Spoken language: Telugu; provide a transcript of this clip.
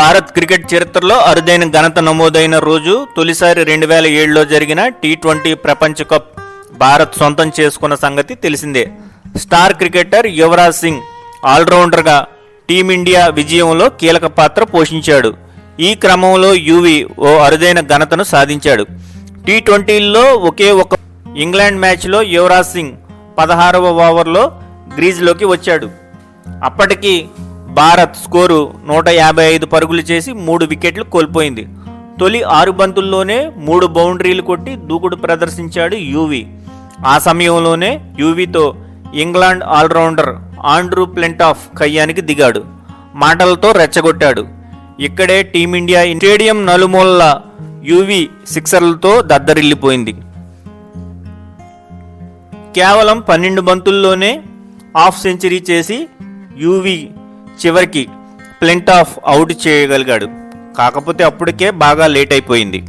భారత్ క్రికెట్ చరిత్రలో అరుదైన ఘనత నమోదైన రోజు తొలిసారి రెండు వేల ఏడులో జరిగిన టీ ట్వంటీ ప్రపంచ కప్ భారత్ సొంతం చేసుకున్న సంగతి తెలిసిందే. స్టార్ క్రికెటర్ యువరాజ్ సింగ్ ఆల్రౌండర్గా టీమిండియా విజయంలో కీలక పాత్ర పోషించాడు. ఈ క్రమంలో యువి ఓ అరుదైన ఘనతను సాధించాడు. టీ ట్వంటీల్లో ఒకే ఒక ఇంగ్లాండ్ మ్యాచ్లో యువరాజ్ సింగ్ పదహారవ ఓవర్లో గ్రీజ్లోకి వచ్చాడు. అప్పటికి భారత్ స్కోరు నూట యాభై ఐదు పరుగులు చేసి మూడు వికెట్లు కోల్పోయింది. తొలి ఆరు బంతుల్లోనే మూడు బౌండరీలు కొట్టి దూకుడు ప్రదర్శించాడు యూవీ. ఆ సమయంలోనే యూవీతో ఇంగ్లాండ్ ఆల్రౌండర్ ఆండ్రూ ప్లెంటాఫ్ కయ్యానికి దిగాడు. మాటలతో రెచ్చగొట్టాడు. ఇక్కడే టీమిండియా స్టేడియం నలుమూలల యూవీ సిక్సర్లతో దద్దరిల్లిపోయింది. కేవలం పన్నెండు బంతుల్లోనే హాఫ్ సెంచరీ చేసి యూవీ చివరికి ప్లెంట్ ఆఫ్ అవుట్ చేయగలిగాడు. కాకపోతే అప్పటికే బాగా లేట్ అయిపోయింది.